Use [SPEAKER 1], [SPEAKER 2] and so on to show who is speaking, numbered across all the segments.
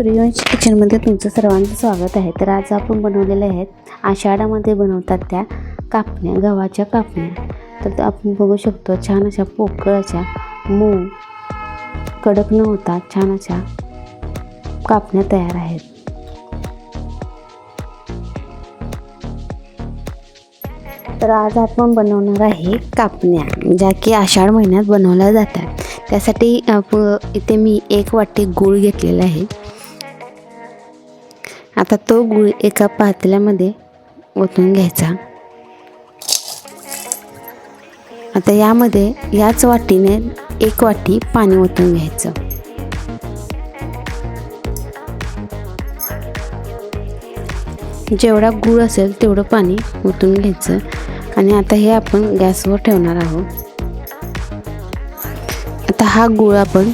[SPEAKER 1] सूर्यवंशी किचनमध्ये तुमचं सर्वांचं स्वागत आहे. तर आज आपण बनवलेले आहेत आषाढामध्ये बनवतात त्या कापण्या गव्हाच्या कापण्या. तर आपण बघू शकतो छान अशा पोकळाच्या मूग कडक न होता छान अशा कापण्या तयार आहेत. तर आज आपण बनवणार आहे कापण्या ज्या की आषाढ महिन्यात बनवल्या जातात. त्यासाठी आप इथे मी एक वाटी गूळ घेतलेला आहे. आता तो गूळ एका पातल्यामध्ये ओतून घ्यायचा. आता यामध्ये याच वाटीने एक वाटी पाणी ओतून घ्यायचं. जेवढा गूळ असेल तेवढं पाणी ओतून घ्यायचं आणि आता हे आपण गॅसवर ठेवणार आहोत. आता हा गूळ आपण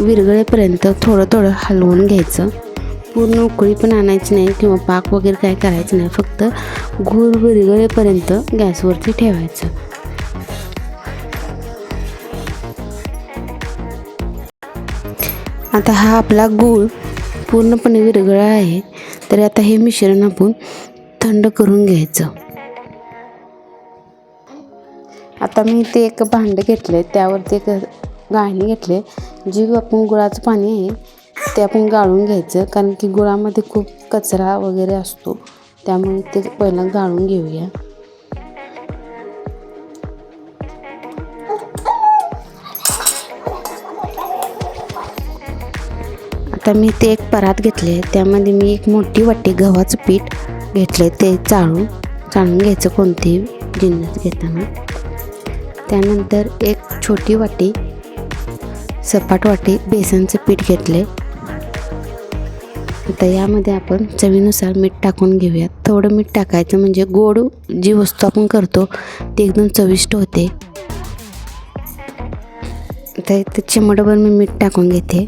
[SPEAKER 1] विरगळेपर्यंत थोडं थोडं हलवून घ्यायचं. पूर्ण उकळी पण आणायची नाही किंवा पाक वगैरे काय करायचं नाही. फक्त गूळ विरगळेपर्यंत गॅसवरती ठेवायचं. आता हा आपला गूळ पूर्णपणे विरगळा आहे. तर आता हे मिश्रण आपण थंड करून घ्यायचं. आता मी ते एक भांडं घेतलं आहे त्यावरती एक गाळणी घेतले जी आपण गुळाचं पाणी आहे ते आपण गाळून घ्यायचं कारण की गुळामध्ये खूप कचरा वगैरे असतो. त्यामुळे ते पहिला गाळून घेऊया. आता मी ते एक परात घेतले त्यामध्ये मी एक मोठी वाटी गव्हाचं पीठ घेतले ते चाळून चाळून घ्यायचं कोणतेही जिन्नस घेताना. त्यानंतर एक छोटी वाटी सपाट वाटी बेसनचं पीठ घेतले आता यामध्ये आपण चवीनुसार मीठ टाकून घेऊयात. थोडं मीठ टाकायचं म्हणजे गोड जी वस्तू आपण करतो ती एकदम चविष्ट होते. तर इथे चिमटभर मी मीठ टाकून घेते.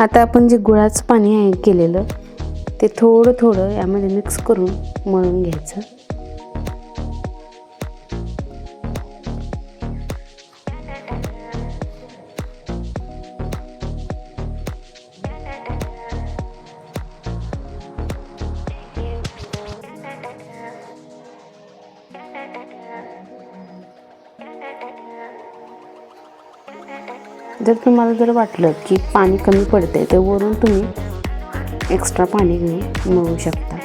[SPEAKER 1] आता आपण जे गुळाचं पाणी आहे केलेलं ते थोडं थोडं यामध्ये मिक्स करून मळून घ्यायचं. जर तुम्हाला जर वाटलं की पाणी कमी पडते तर वरून तुम्ही एक्स्ट्रा पाणी घेऊन मळू शकता.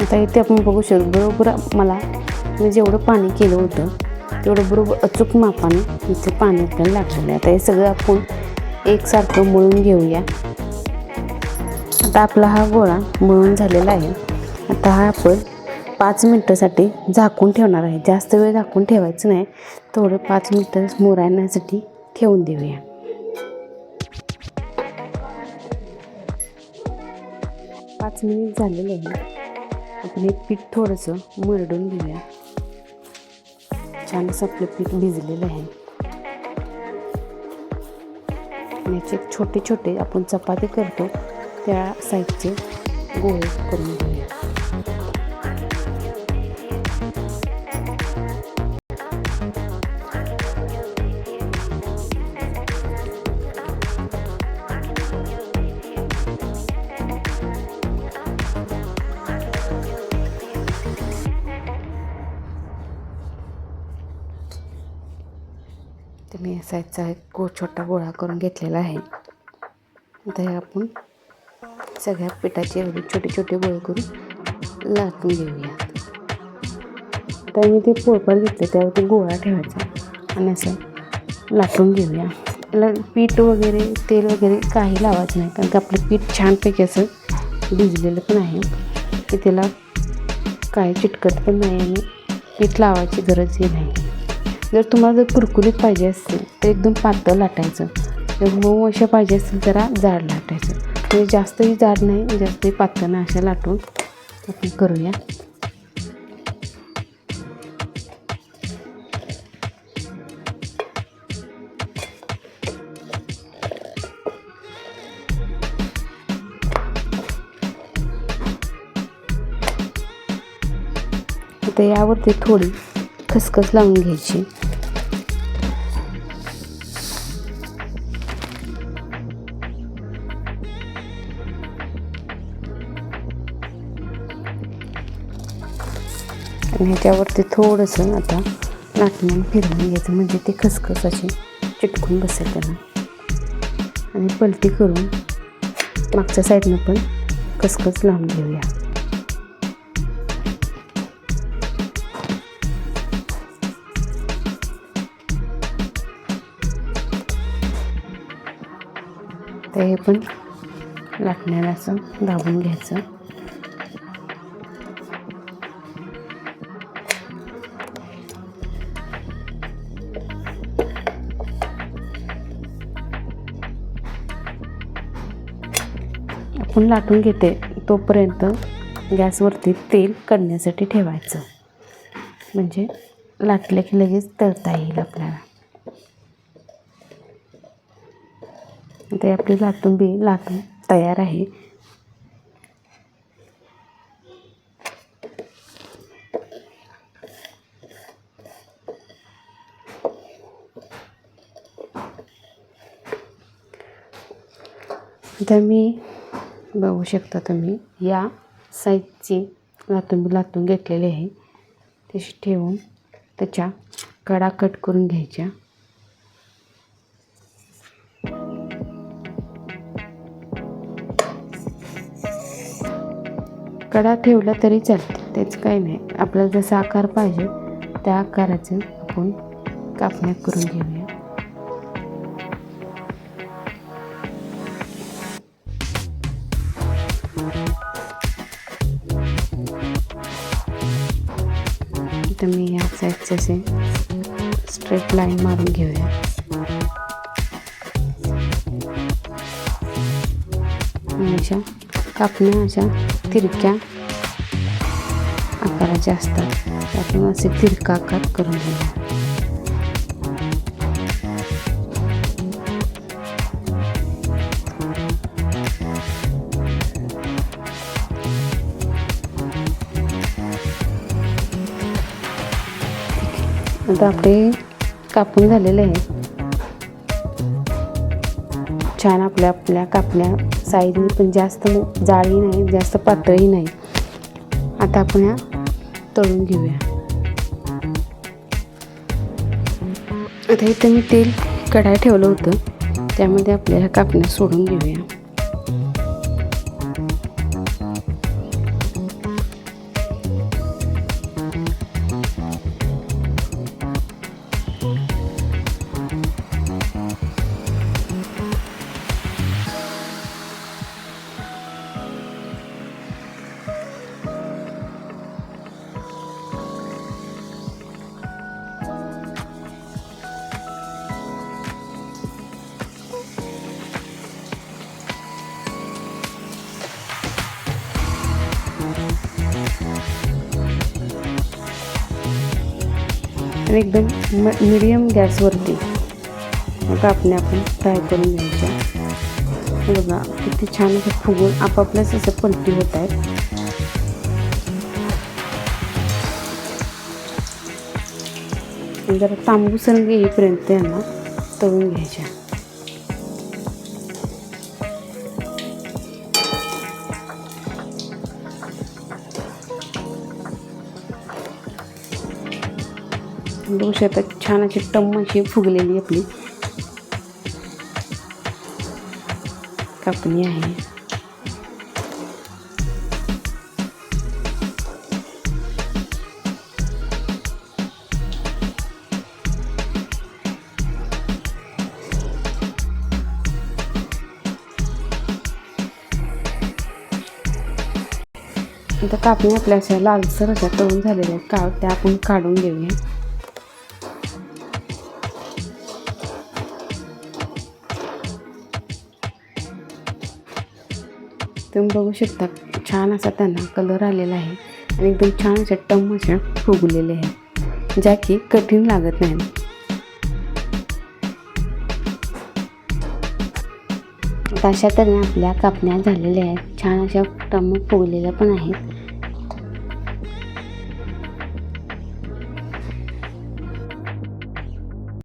[SPEAKER 1] आता इथे आपण बघू शकतो बरोबर मला मी जेवढं पाणी केलं होतं तेवढं बरोबर अचूक मापानं इथे पाणी आपल्याला लागलेलं आहे. आता हे सगळं आपण एकसारखं मळून घेऊया. आता आपला हा गोळा मळून झालेला आहे. आता हा आपण पाच मिनटासाठी झाकून ठेवणार आहे. जास्त वेळ झाकून ठेवायचं नाही. थोडं पाच मिनटं मुरायण्यासाठी ठेवून देऊया. पाच मिनिट झालेले आहे. आपण हे पीठ थोडंसं मरडून घेऊया. छान असं आपलं पीठ भिजलेलं आहे. याचे छोटे छोटे आपण चपाती करतो त्या साईजचे गोळे करून घेऊया. मी साईजचा एक गो छोटा गोळा करून घेतलेला आहे. आता हे आपण सगळ्या पिठाचे एवढे छोटे छोटे गोळे करून लाटून घेऊया. आता मी ते पोळपाट घेतलं त्यावरती गोळा ठेवायचा आणि असं लाटून घेऊया. त्याला पीठ वगैरे तेल वगैरे काही लावायचं नाही कारण की आपलं पीठ छानपैकी असं भिजलेलं पण आहे की त्याला काय चिटकत पण नाही आणि पीठ लावायची गरजही नाही. जर तुम्हाला जर कुरकुरीत पाहिजे असेल तर एकदम पातळ लाटायचं. जर मऊ अशा पाहिजे असेल जरा जाड लाटायचं. म्हणजे जास्तही जाड नाही जास्तही पातळ नाही अशा लाटून आपण करूया. आता यावरती थोडी खसखस लावून घ्यायची. आणि ह्याच्यावरती थोडंसं आता नाटण्यानं फिरवून घ्यायचं. म्हणजे ते खसखस अशी चिटकून बसेल त्यांना आणि पलटी करून मागच्या साईडनं पण खसखस लावून घेऊया. तर हे पण लाटण्याला असं दाबून घ्यायचं. आपण लाटून घेते. तोपर्यंत गॅसवरती तेल कढण्यासाठी ठेवायचं. म्हणजे लाटले की लगेच तळता येईल आपल्याला. ते आपली लाटून बी लाटून तयार आहे. आता मी बघू शकता तुम्ही. या साईजची लातून लातून घेतलेली आहे. तशी ठेवून त्याच्या कडा कट करून घ्यायच्या. कडा ठेवला तरी चालते. तेच काही नाही. आपल्याला जसा आकार पाहिजे त्या आकाराचं आपण कापण्या करून घेऊया. तर मी या साईडचे असे स्ट्रेट लाईन मारून घेऊया. अशा कापण्या अशा तिरक्या आकाराच्या असतात. त्यातून असे तिरका आकार करून घेऊया. आता आपले कापून झालेले आहे छान आपल्या आपल्या कापण्या साईजने पण जास्त जाळी नाही जास्त पातळी नाही. आता आपण ह्या तळून घेऊया. आता इथं मी तेल कढाई ठेवलं होतं त्यामध्ये आपल्याला कापण्या सोडून घेऊया. आणि एकदम म मिडियम गॅसवरती कापण्या आपण फ्राय करून घ्यायच्या. बघा किती छान असं फुगून आपापल्याच असं पलटी होत आहेत. जरा तांबूस रंग येईपर्यंत यांना तळून घ्यायच्या. बघू शकता छान अशी टम्म अशी फुगलेली आपली. कापणी आहे. आता कापणी आपल्या अशा लालसर अशा तळून झालेल्या आहेत. का त्या आपण काढून घेऊया. तुम्ही बघू शकता छान असा त्यांना कलर आलेला आहे. आणि एकदम छान अशा टम अशा फुगलेले आहेत. ज्या की कठीण लागत नाही. अशा तऱ्हेने आपल्या कापण्या झालेल्या आहेत. छान अशा टम फुगलेल्या पण आहेत.